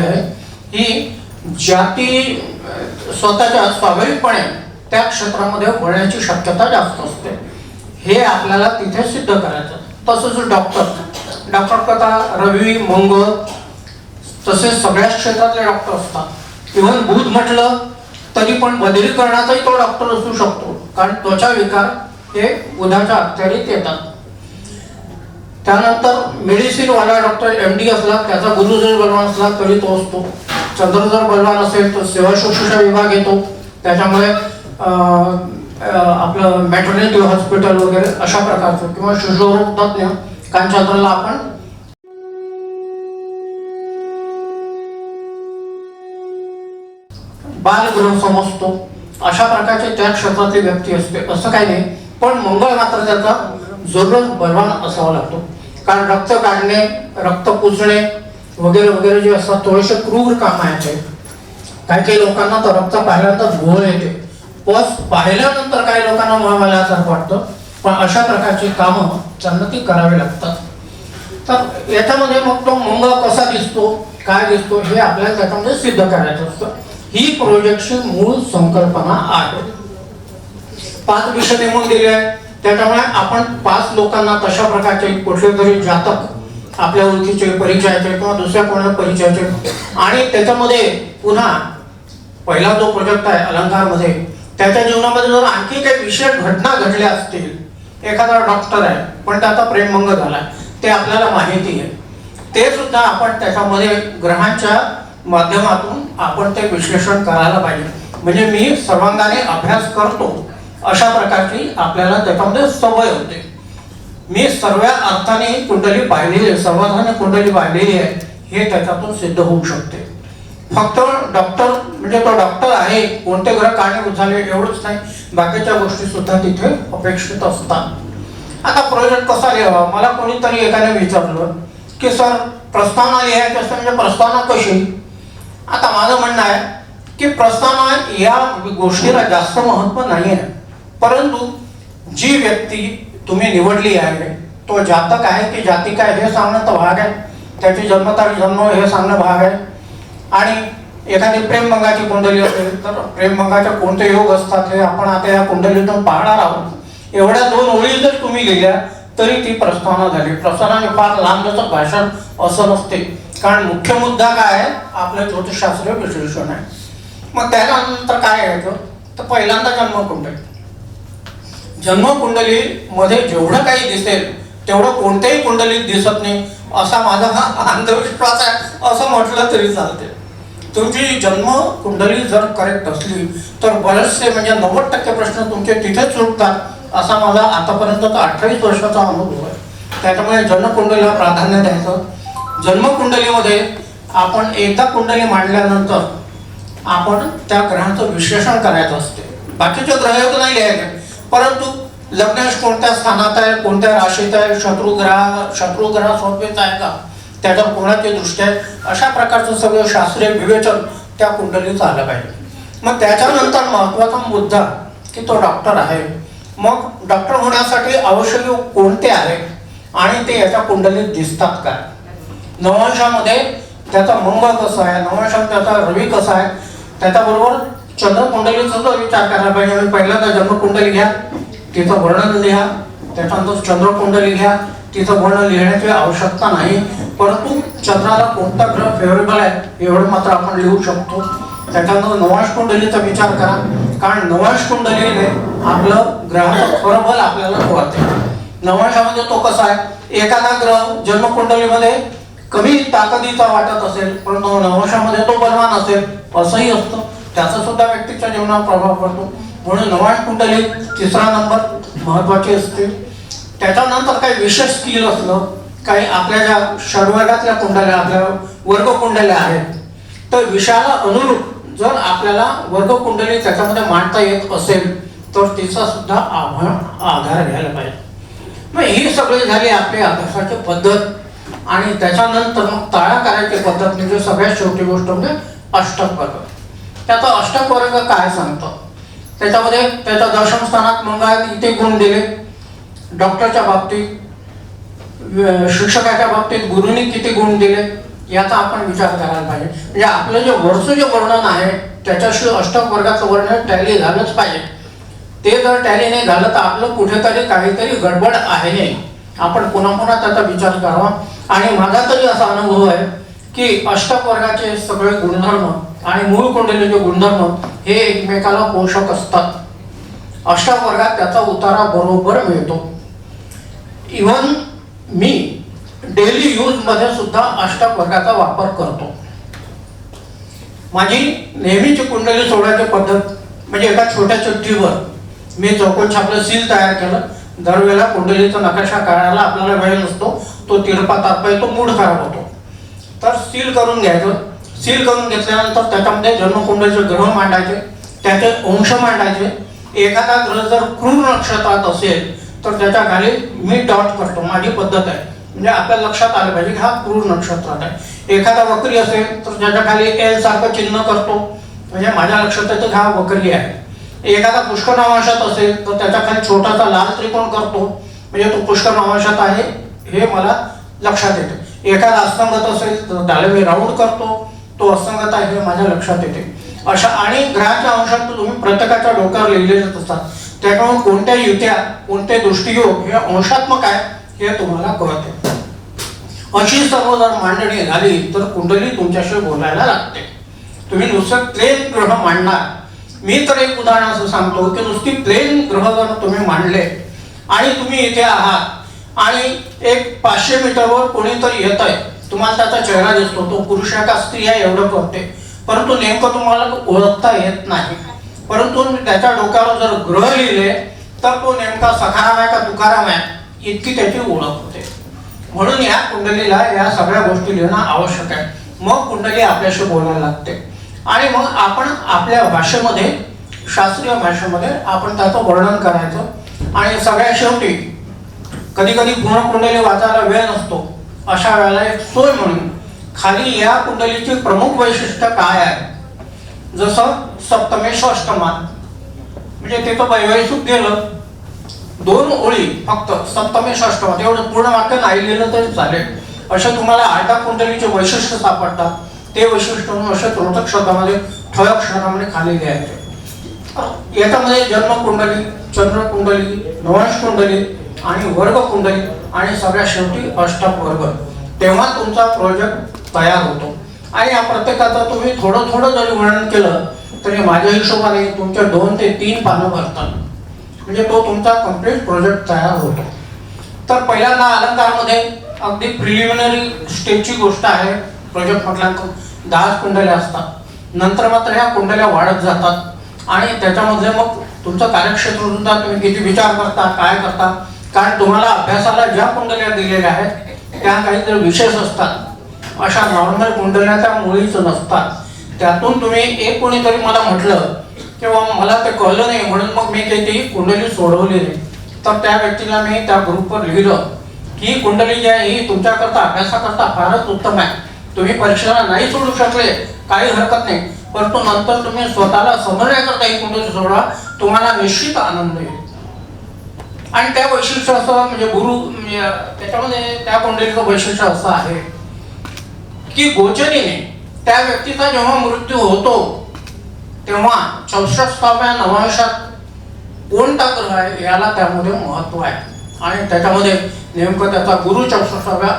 ही जाती स्वतःच्या स्वाभाविकपणे त्या क्षेत्रामध्ये होण्याची शक्यता जास्त असते. हे आपल्याला तिथे सिद्ध करायचं. तसंच डॉक्टर. डॉक्टर कथा रवी मंगळ तसेच सगळ्याच क्षेत्रातले डॉक्टर असतात. इव्हन बुध म्हटलं तरी पण बदलीकरणाचाही तो डॉक्टर असू शकतो. कारण त्वचा विकार हे बुधाच्या अखत्यारीत येतात. त्यानंतर मेडिसिन वाला डॉक्टर एम डी असला त्याचा गुरु जर बलवान असला तरी तो असतो. चंद्र जर बलवान असेल तर सेवा शुश्रूषा विभाग येतो. त्याच्यामुळे आपलं मॅटर्निटी हॉस्पिटल वगैरे अशा प्रकारचं किंवा शिशुरोग तज्ञ कारण आपण बालगृह समजतो. अशा प्रकारचे त्या क्षेत्रातली व्यक्ती असते. असं काही नाही. पण मंगळ मात्र त्याचा जरूर बलवान असावा लागतो. कारण रक्त काढणे रक्त पुसणे वगैरे वगैरे जे असतात थोडेसे क्रूर काम आहे ते. काही काही लोकांना तर रक्त पाहिल्यानंतर घोळ येते. पस पाहिल्यानंतर काही लोकांना महामाल्यासारखं वाटतं. पण अशा प्रकारची कामं त्यांना ती करावी लागतात. तर याच्यामध्ये मग तो मंगळ कसा दिसतो काय दिसतो हे आपल्याला त्याच्यामध्ये सिद्ध करायचं असतं. ही प्रोजेक्टची मूळ संकल्पना आहे. पाच विषय नेमून दिले आहे. त्याच्यामुळे आपण पाच लोकांना तशा प्रकारचे कुठले तरी जातक आपल्या ओळखीचे परिचयाचे किंवा दुसऱ्या कोणाला परिचयाचे. आणि त्याच्यामध्ये पुन्हा पहिला जो प्रोजेक्ट आहे अलंकारमध्ये त्याच्या जीवनामध्ये जर आणखी काही विशेष घटना घडल्या असतील एखादा डॉक्टर आहे पण त्याचा प्रेमभंग झाला ते आपल्याला माहिती आहे. ते सुद्धा आपण त्याच्यामध्ये ग्रहांच्या माध्यमातून आपण ते विश्लेषण करायला पाहिजे. म्हणजे मी सर्वांगाने अभ्यास करतो. अशा प्रकारची आपल्याला त्याच्यामध्ये सवय होते. मी सर्व अर्थाने कुंडली पाहिलेली आहे कुंडली पाहिलेली आहे हे त्याच्यातून सिद्ध होऊ शकते. फक्त डॉक्टर म्हणजे तो डॉक्टर आहे कोणते ग्रह कारणीभूत झाले एवढंच नाही बाकीच्या गोष्टी सुद्धा तिथे अपेक्षित असतात. आता प्रोजेक्ट कसा लिहावा? मला कोणीतरी एकाने विचारलं की सर प्रस्तावना लिहायची असते म्हणजे प्रस्तावना कशी? आता माझं म्हणणं आहे की प्रस्तावना या गोष्टीला जास्त महत्त्व नाही आहे परंतु जी व्यक्ती तुम्ही निवडली आहे तो जातक आहे की जातिक आहे हे सांगणं तर भाग आहे. त्याची जन्मतारीख जन्म हे सांगणं भाग आहे. आणि एखादी प्रेमभंगाची कुंडली असेल तर प्रेमभंगाचे कोणते योग असतात हे आपण आता या कुंडलीतून पाहणार आहोत. एवढ्या दोन ओळी जर तुम्ही गेल्या तरी ती प्रस्तावना झाली. प्रस्तावना फार लांबलचक भाषण असं नसते. कारण मुख्य मुद्दा काय आहे? आपलं ज्योतिषशास्त्रीय विश्लेषण आहे. मग त्यानंतर काय यायचं? तर पहिल्यांदा जन्मकुंडली जन्मकुंडली मध्ये जेवढं काही दिसेल तेवढं कोणत्याही कुंडलीत दिसत नाही असा माझा हा अंधविश्वास आहे असं म्हटलं तरी चालते तुमची जन्म कुंडली जर करेक्ट असली तर बरेचसे म्हणजे नव्वद टक्के प्रश्न तुमचे तिथेच सुटतात असा माझा आतापर्यंतचा अठ्ठावीस वर्षाचा अनुभव आहे. त्याच्यामुळे जन्मकुंडलीला प्राधान्य द्यायचं. जन्मकुंडलीमध्ये आपण एकदा कुंडली मांडल्यानंतर आपण त्या ग्रहांचं विश्लेषण करायचं असते. बाकीचे ग्रह नाही लिहायचे परंतु लग्नेश कोणत्या स्थानात आहे कोणत्या राशीत आहे शत्रुग्रह शत्रुग्रह सोबत आहे का? त्याच्या कोणाची दृष्टी आहे. अशा प्रकारचं सगळं शास्त्रीय विवेचन त्या कुंडलीचं आलं पाहिजे. मग त्याच्यानंतर महत्त्वाचा मुद्दा की तो डॉक्टर आहे. मग डॉक्टर होण्यासाठी आवश्यक कोणते आहेत आणि ते याच्या कुंडलीत दिसतात काय नवंशामध्ये त्याचा मंगळ कसा आहे? नवंशात त्याचा रवी कसा आहे? त्याच्याबरोबर चंद्रकुंडलीचा सुद्धा विचार करायला पाहिजे. म्हणजे पहिल्यांदा जन्मकुंडली घ्या तिचं वर्णन लिहा त्याच्यानंतर चंद्रकुंडली घ्या तिचं वर्णन लिहिण्याची आवश्यकता नाही. परंतु चंद्राला कोणता ग्रह फेवरेबल आहे एवढं मात्र आपण लिहू शकतो. त्याच्यानंतर नवाश कुंडलीचा विचार करा. कारण नवाश कुंडलीने आपलं ग्रहाचं खरं बल आपल्याला कळते नवाशामध्ये तो कसा आहे? एखादा ग्रह जन्मकुंडलीमध्ये कमी ताकदीचा वाटत असेल परंतु नवशामध्ये तो बलवान असेल असंही असतं. त्याचा सुद्धा व्यक्तीच्या जीवनावर प्रभाव पडतो. म्हणून नवाण कुंडली तिसरा नंबर महत्वाची असते. त्याच्यानंतर काही विशेष स्किल असलं काही आपल्या ज्या षडवर्गातल्या कुंडल्या आपल्या वर्ग कुंडल्या आहेत तर विषयाला अनुरूप जर आपल्याला वर्ग कुंडली त्याच्यामध्ये मांडता येत असेल तर तिचा सुद्धा आभार आधार घ्यायला पाहिजे. मग ही सगळी झाली आपली अभ्यासाची पद्धत. आणि त्याच्यानंतर मग ताळा करायची पद्धत म्हणजे सगळ्यात शेवटी गोष्ट म्हणजे अष्टक पद्धत. त्याचा अष्टक वर्ग काय सांगतो? त्याच्यामध्ये त्याच्या दशम स्थानात मंगळात इथे गुण दिले. डॉक्टरच्या बाबतीत शिक्षकाच्या बाबतीत गुरुनी किती गुण दिले याचा आपण विचार करायला पाहिजे. म्हणजे आपलं जे वरचं जे वर्णन आहे त्याच्याशी अष्टक वर्गाचं वर्णन टॅली झालंच पाहिजे. ते जर टॅली नाही झालं तर आपलं कुठेतरी काहीतरी गडबड आहे. आपण पुन्हा पुन्हा त्याचा विचार करावा. आणि माझा तरी असा अनुभव आहे की अष्टक वर्गाचे सगळे गुणधर्म आणि मूळ कुंडलीचे गुणधर्म हे एकमेकाला पोषक असतात. अशा वर्गात त्याचा उतारा बरोबर मिळतो. इवन मी डेली यूजमध्ये सुद्धा अष्टक वर्गाचा वापर करतो. माझी नेहमीची कुंडली सोडायची पद्धत म्हणजे एका छोट्या चुट्टीवर मी चौकोन छापलं सील तयार केलं. दरवेळेला कुंडलीचा नकाशा काढायला आपल्याला वेळ नसतो. तो तिरपा तारपा तो मूड खराब होतो. तर सील करून घ्यायचं. सील करून घेतल्यानंतर त्याच्यामध्ये जन्मकुंडलीचे ग्रह मांडायचे त्याचे अंश मांडायचे. एखादा ग्रह जर क्रूर नक्षत्रात असेल तर त्याच्याखाली मी डॉट करतो. माझी पद्धत आहे. म्हणजे आपल्या लक्षात आलं पाहिजे की हा क्रूर नक्षत्रात आहे. एखादा वक्री असेल तर त्याच्याखाली एल सारखं चिन्ह करतो. म्हणजे माझ्या लक्षात येतं की हा वक्री आहे. एखादा पुष्कळ नामांशात असेल तर त्याच्याखाली छोटासा लाल त्रिकोण करतो. म्हणजे तो पुष्कळ नामांशात आहे हे मला लक्षात येते. एखादा अस्तंगत असेल तर त्याला मी राऊंड करतो. तो असंगत आहे हे माझ्या लक्षात येते. अशा आणि ग्रहाच्या अंशात तुम्ही प्रत्येकाच्या डोक्यावर लिहिलेलेच असतात. त्यामुळे कोणत्या युत्या कोणते दृष्टियोग हे अंशात्मक आहे हे तुम्हाला कळते अशी सर्व जर मांडणी झाली तर कुंडली तुमच्याशी बोलायला लागते. तुम्ही नुसतं प्लेन ग्रह मांडणार. मी तर एक उदाहरण असं सांगतो की नुसती प्लेन ग्रह जर तुम्ही मांडले आणि तुम्ही इथे आहात आणि एक पाचशे मीटरवर कोणीतरी येत आहे तुम्हाला त्याचा चेहरा दिसतो तो पुरुष आहे का स्त्री आहे एवढं कळते परंतु नेमकं तुम्हाला ओळखता येत नाही. परंतु त्याच्या डोक्यावर जर ग्रह लिहिले तर तो नेमका सखाराम आहे का तुकाराम आहे इतकी त्याची ओळख होते. म्हणून या कुंडलीला या सगळ्या गोष्टी लिहिणं आवश्यक आहे. मग कुंडली आपल्याशी बोलायला लागते. आणि मग आपण आपल्या भाषेमध्ये शास्त्रीय भाषेमध्ये आपण त्याचं वर्णन करायचं. आणि सगळ्या शेवटी कधी कधी पूर्ण कुंडली वाचायला वेळ नसतो. अशा वेळेला एक सोय म्हणून खाली या कुंडलीची प्रमुख वैशिष्ट्य काय आहे? जसं सप्तमेश अष्टमात म्हणजे तिथं वैवाहिक गेलं. दोन ओळी फक्त सप्तमेश अष्टमात. एवढं पूर्ण वाक्य नाही लिहिलं तरी चालेल. अशा तुम्हाला आठा कुंडलीचे वैशिष्ट्य सापडतात. ते वैशिष्ट्य म्हणून अशा त्रोटक शब्दामध्ये ठळक शब्दामध्ये खाली लिहायचे याच्यामध्ये जन्म कुंडली चंद्र कुंडली नवंश कुंडली आणि वर्ग कुंडली आणि सगळ्या शेवटी अष्टक वर्ग तेव्हा तुमचा प्रोजेक्ट तयार होतो. आणि या प्रत्येकाचं तुम्ही थोडं थोडं जरी वर्णन केलं तरी माझ्या हिशोबाने तुमच्या दोन ते तीन पानं भरतात. म्हणजे तो तुमचा कंप्लीट प्रोजेक्ट तयार होतो. तर पहिल्यांदा अलंकारमध्ये अगदी प्रिलिमिनरी स्टेजची गोष्ट आहे. प्रोजेक्ट म्हटल्यानंतर दहा कुंडल्या असतात. नंतर मात्र ह्या कुंडल्या वाढत जातात. आणि त्याच्यामध्ये मग तुमचं कार्यक्षेत्र सुद्धा तुम्ही किती विचार करता काय करता कारण तुम्हाला अभ्यासाला ज्या कुंडल्या दिलेल्या आहेत त्या काहीतरी विशेष असतात. अशा नॉर्मल कुंडल्या त्या मुळीच नसतात. त्यातून तुम्ही एक कोणीतरी मला म्हटलं किंवा मला ते कळलं नाही म्हणून मग मी काही ती कुंडली सोडवली नाही. तर त्या व्यक्तीला मी त्या ग्रुपवर लिहिलं की कुंडली जी आहे ही तुमच्याकरता अभ्यासाकरता फारच उत्तम आहे. तुम्ही परीक्षेला नाही सोडू शकले काही हरकत नाही. परंतु नंतर तुम्ही स्वतःला समजण्याकरता ही कुंडली सोडा तुम्हाला निश्चित आनंद येईल. आणि त्या वैशिष्ट्य असं म्हणजे गुरु म्हणजे त्याच्यामध्ये त्या कुंडलीचं वैशिष्ट्य असं आहे की गोचरीने त्या व्यक्तीचा जेव्हा मृत्यू होतो तेव्हा चौसष्टाव्या नवांशात कोणता ग्रह आहे याला त्यामध्ये महत्त्व आहे. आणि त्याच्यामध्ये नेमकं त्याचा गुरु चौसष्टाव्या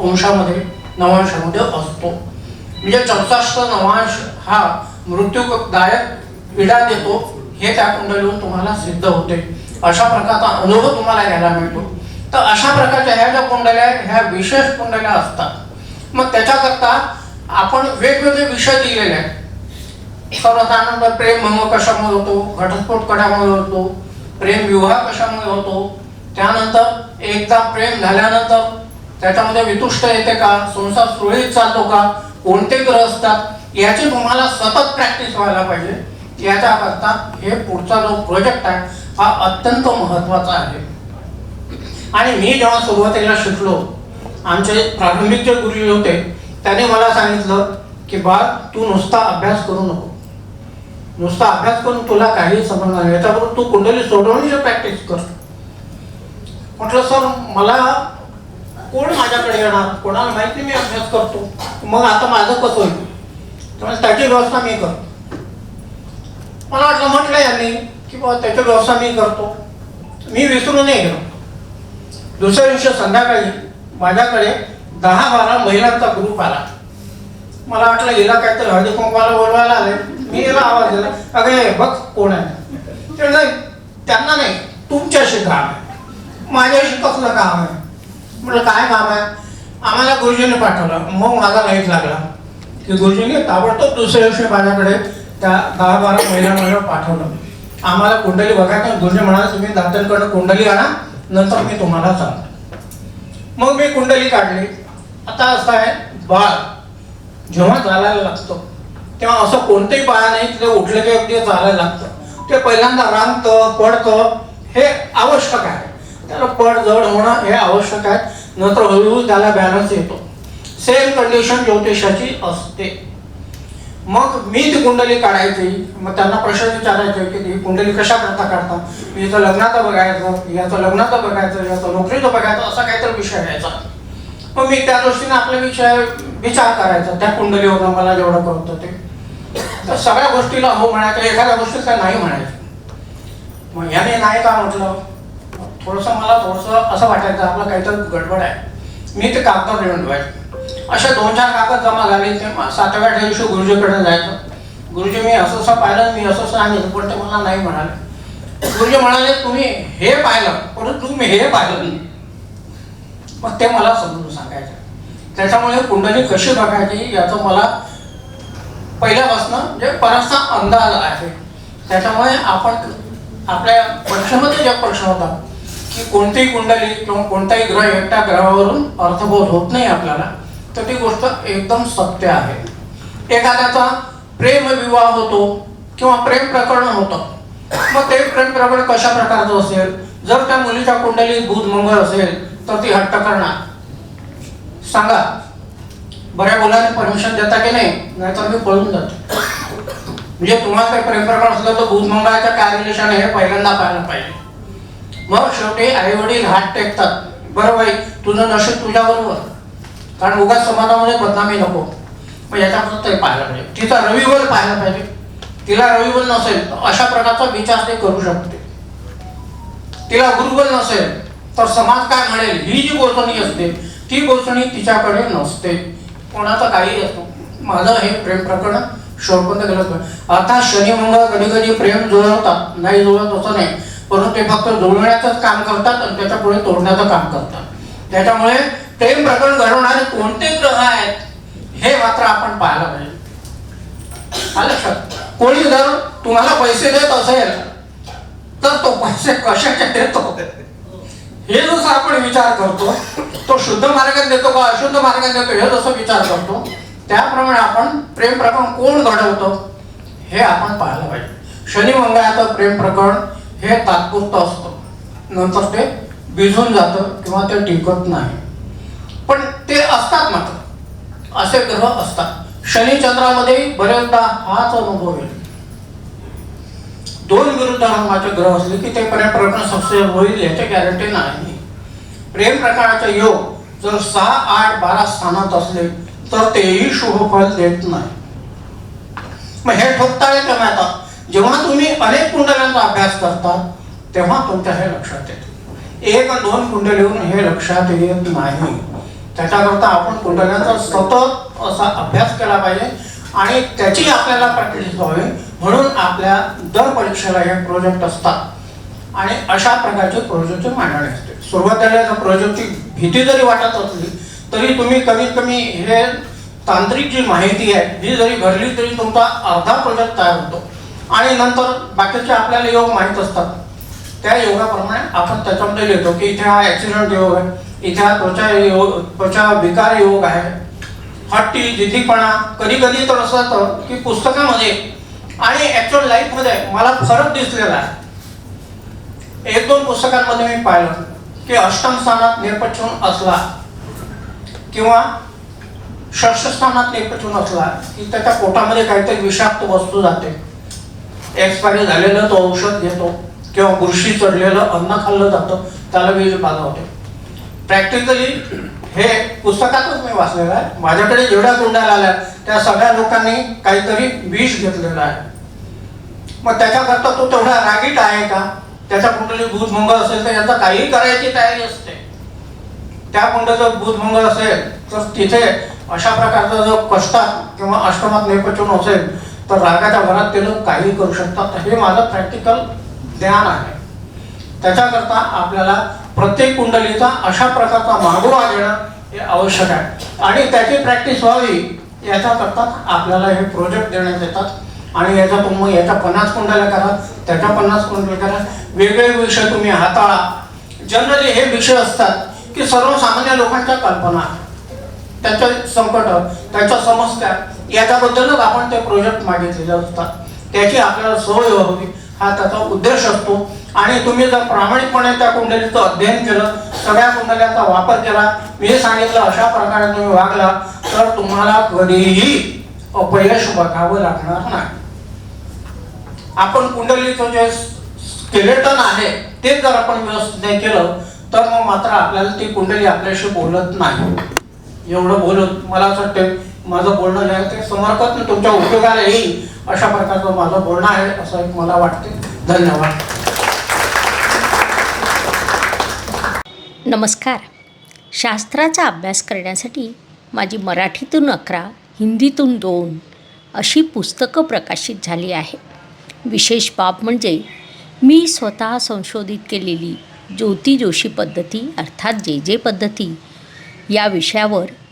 अंशामध्ये नवांशामध्ये असतो. म्हणजे चौसष्ट नवांश हा मृत्यूदायक पीडा देतो हे त्या कुंडलीवर तुम्हाला सिद्ध होते. अशा प्रकारचा अनुभव तुम्हाला घ्यायला मिळतो. तर अशा प्रकारच्या ह्या ज्या कुंडल्या आहेत ह्या विशेष कुंडल्या असतात. मग त्याच्याकरता आपण वेगवेगळे विषय दिलेले आहेत. सर्वसाधारणतः प्रेम भंग कशामुळे होतो? घटस्फोट कशामुळे होतो? प्रेम विवाह कशामुळे होतो? त्यानंतर एकदा प्रेम झाल्यानंतर त्याच्यामध्ये वितुष्ट येते का? संसार सुरळीत चालतो का? कोणते ग्रह असतात? याची तुम्हाला सतत प्रॅक्टिस व्हायला पाहिजे. याच्याकरता हे पुढचा जो प्रोजेक्ट आहे हा अत्यंत महत्त्वाचा आहे. आणि मी जेव्हा सुरुवातीला शिकलो आमचे प्रारंभिक जे गुरुजी होते त्याने मला सांगितलं की बा तू नुसता अभ्यास करू नको. नुसता अभ्यास करून तुला काही समजणार नाही. याच्याबरोबर तू कुंडली सोडवण्याची प्रॅक्टिस कर. म्हटलं सर मला कोण माझ्याकडे येणार? कोणाला माहिती मी अभ्यास करतो? मग आता माझं कसं होईल? त्यामुळे त्याची व्यवस्था मी करतो. मला वाटलं म्हटलं यांनी की बाबा त्याचा व्यवसाय मी करतो. मी विसरून नाही गेलो. दुसऱ्या दिवशी संध्याकाळी माझ्याकडे दहा बारा महिलांचा ग्रुप आला. मला वाटलं हिला काहीतरी हळदी कुंकवाला बोलवायला आले मी हिला आवाज दिला अगं बघ कोण आहे. ते नाही त्यांना नाही तुमच्याशी काम आहे. माझ्याशी कसलं काम आहे? म्हटलं काय काम आहे? आम्हाला गुरुजीने पाठवलं. मग माझा लाइट लागला. की गुरुजीने ताबडतोब दुसऱ्या दिवशी माझ्याकडे त्या दहा बारा महिलांना पाठवलं. आम्हाला कुंडली बघायचं गुरुजी म्हणाले तुम्ही दात्यांकडनं कुंडली आणा नंतर मी तुम्हाला सांगतो. मग मी कुंडली काढली. आता असं आहे बाळ जेव्हा चालायला लागतो तेव्हा असं कोणतंही बाळ नाही तिथे उठलं की अगदी चालायला लागतं. ते पहिल्यांदा रांगतं पडतं हे आवश्यक आहे. त्याला पड जड होणं हे आवश्यक आहे नंतर हळूहळू त्याला बॅलन्स येतो. सेम कंडिशन ज्योतिषाची असते. मग मी ती कुंडली काढायची मग त्यांना प्रश्न विचारायचे की ही कुंडली कशा करता काढता याचं लग्नाचं बघायचं याचं लग्नाचं बघायचं याचं नोकरीचं बघायचं असा काहीतरी विषय घ्यायचा. मग मी त्या दृष्टीने आपला विषय विचार करायचा त्या कुंडलीवर मला जेवढं कळतं ते. तर सगळ्या गोष्टीला हो म्हणायचं एखाद्या गोष्टीत काय नाही म्हणायचं. मग याने नाही का म्हटलं? थोडंसं मला थोडंसं असं वाटायचं आपलं काहीतरी गडबड आहे. मी ते कागद लिहून ठेवायचं. असे दोन चार कागद जमा झाले ते सातव्या दिवशी गुरुजीकडे जायचं. गुरुजी मी असं असं पाहिलं मी असं सांगितलं पण ते मला नाही म्हणाले. गुरुजी म्हणाले तुम्ही हे पाहिलं परंतु तुम्ही हे पाहिलं नाही. मग ते मला समजून सांगायचं. त्याच्यामुळे कुंडली कशी बघायची याचं मला पहिल्यापासून जे बराचसा अंदाज आहे. त्याच्यामुळे आपण आपल्या परीक्षेमध्ये जे प्रश्न होता की कोणतीही कुंडली किंवा कोणताही ग्रह एकट्या ग्रहावरून अर्थबोध होत नाही आपल्याला तर ती गोष्ट एकदम सत्य आहे. एखाद्याचा प्रेम विवाह होतो किंवा प्रेम प्रकरण होतं मग ते प्रेम प्रकरण कशा प्रकारचं असेल? जर त्या मुलीच्या कुंडलीत बुध मंगळ असेल तर ती हट्ट करणार. सांगा. बऱ्या मुलाने परमिशन देता की नाही? नाहीतर मी पळून जातो. म्हणजे तुम्हाला काही प्रेम प्रकरण असलं तर बुध मंगळाचं काय रिलेशन आहे पहिल्यांदा पाहायला पाहिजे. मग शेवटी आई वडील हात टेकतात. बरं बाई तुझं नशीब तुझ्या बरोबर कारण उगाच समाजामध्ये बदनामी नको. मग याच्याबद्दल तरी पाहायला पाहिजे. तिचा रविवर पाहायला पाहिजे. तिला रविवर नसेल तर अशा प्रकारचा विचार ते करू शकते. तिला गुरुबल नसेल तर समाज काय म्हणेल ही जी गोचणी असते ती गोचणी तिच्याकडे नसते. कोणाचं काही असतो माझं हे प्रेम प्रकरण शोधबंद केलं पाहिजे अर्थात शनी मंगळ कधी कधी प्रेम जुळवतात. नाही जुळत असं नाही. परंतु ते फक्त जुळवण्याचंच काम करतात आणि त्याच्या पुढे तोडण्याचं काम करतात. त्याच्यामुळे प्रेम प्रकरण घडवणारे कोणते ग्रह आहेत हे मात्र आपण पाहायला पाहिजे. आलं लक्षात? कोणी जर तुम्हाला पैसे देत असेल तर तो पैसे कशाचे देतो? हे जसं आपण विचार करतो तो शुद्ध मार्गाने देतो का अशुद्ध मार्गाने देतो हे जसं विचार करतो त्याप्रमाणे आपण प्रेम प्रकरण कोण घडवतो हे आपण पाहायला पाहिजे. शनी मंगळाचं प्रेम प्रकरण हे तात्पुरतं असतं. नंतर ते भिजून जातं किंवा ते टिकत नाही. पण ते असतात मात्र. असे ग्रह असतात. शनी चंद्रामध्ये हाच अनुभव येईल दोन विरुद्ध रंगाचे ग्रह असले की ते प्रेम सक्सेस होईल याची गॅरंटी नाही. प्रेम प्रकरणाचे योग जर सहा आठ बारा स्थानात असले तर तेही शुभफल देत नाही. मग हे ठोकता येतं आता जेव्हा तुम्ही अनेक कुंडल्यांचा अभ्यास करता तेव्हा तुमच्या हे लक्षात येते. एक दोन कुंडलीहून हे लक्षात येत नाही. त्याच्याकरता आपण कुंडल्यांचा सतत असा अभ्यास केला पाहिजे आणि त्याची आपल्याला प्रॅक्टिस व्हावी म्हणून आपल्या दर परीक्षेला हे प्रोजेक्ट असतात. आणि अशा प्रकारचे प्रोजेक्टची मांडणी असते. सुरुवातीला प्रोजेक्टची भीती जरी वाटत असली तरी तुम्ही कमीत कमी हे तांत्रिक जी माहिती आहे ही जरी भरली तरी तुमचा अर्धा प्रोजेक्ट तयार होतो. आणि नंतर बाकीचे आपल्याला योग माहीत असतात. त्या योगाप्रमाणे आपण त्याच्यामध्ये लिहितो की इथे हा ॲक्सिडंट योग आहे इथे हा त्वचा योग त्वचा विकार योग आहे. हट्टी जिद्दीपणा कधी कधी तर असं जातं की पुस्तकामध्ये आणि ॲक्च्युअल लाईफमध्ये मला फरक दिसलेला आहे. एक दोन पुस्तकांमध्ये मी पाहिलं की अष्टम स्थानात निरपचून असला किंवा षष्ठ स्थानात निरपचून असला की त्याच्या पोटामध्ये काहीतरी विषाक्त वस्तू जाते. एक्सपायरी झालेलं तो औषध घेतो किंवा बुरशी चढलेलं अन्न खाल्लं जातं त्याला वीज बाधा होते प्रॅक्टिकली हे पुस्तकातच मी वाचलेलं आहे. माझ्याकडे जेवढ्या कुंड्या आल्या त्या सगळ्या लोकांनी काहीतरी विष घेतलेलं आहे. मग त्याच्याकरता तो तेवढा रागीट आहे का? त्याच्या कुंडली भूतभंग असेल तर याचा काही करायची तयारी असते. त्या कुंडाचं भूतभंग असेल तर तिथे अशा प्रकारचा जो कष्टात किंवा अष्टमात नेपचून असेल तर रागाच्या भरात ते लोक काही करू शकतात. हे माझं प्रॅक्टिकल ज्ञान आहे. त्याच्याकरता आपल्याला प्रत्येक कुंडलीचा अशा प्रकारचा मागोवा घेणं हे आवश्यक आहे. आणि त्याची प्रॅक्टिस व्हावी याच्याकरता आपल्याला हे प्रोजेक्ट देण्यात येतात. आणि याचा तुम्ही याच्या पन्नास कुंडल्या करा त्याच्या पन्नास कुंडल्या करा. वेगवेगळे विषय तुम्ही हाताळा. जनरली हे विषय असतात की सर्वसामान्य लोकांच्या कल्पना त्याच्या संकट त्याच्या समस्या याच्याबद्दलच आपण ते प्रोजेक्ट मागितलेले असतात त्याची आपल्याला सोय व्हावी हा त्याचा उद्देश असतो. आणि तुम्ही जर प्रामाणिकपणे त्या कुंडलीचं अध्ययन केलं सगळ्या कुंडल्याचा वापर केला मी सांगितलं अशा प्रकारे तुम्ही वागला तर तुम्हाला कधीही अपयश बघावं लागणार नाही. आपण कुंडलीचं जे स्केलेटन आहे ते जर आपण व्यवस्थित नाही केलं तर मग मात्र आपल्याला ती कुंडली आपल्याशी बोलत नाही. एवढं बोलत मला असं वाटतं माझं बोलणं जे आहे ते समर्पक तुमच्या उपयोगाला येईल अशा प्रकारचं माझं बोलणं आहे असं एक मला वाटते. धन्यवाद. नमस्कार. शास्त्राचा अभ्यास करण्यासाठी माझी मराठीतून अकरा हिंदीतून दोन अशी पुस्तकं प्रकाशित झाली आहे विशेष बाब म्हणजे मी स्वतः संशोधित केलेली ज्योती जोशी पद्धती अर्थात जे जे पद्धती या विषयावर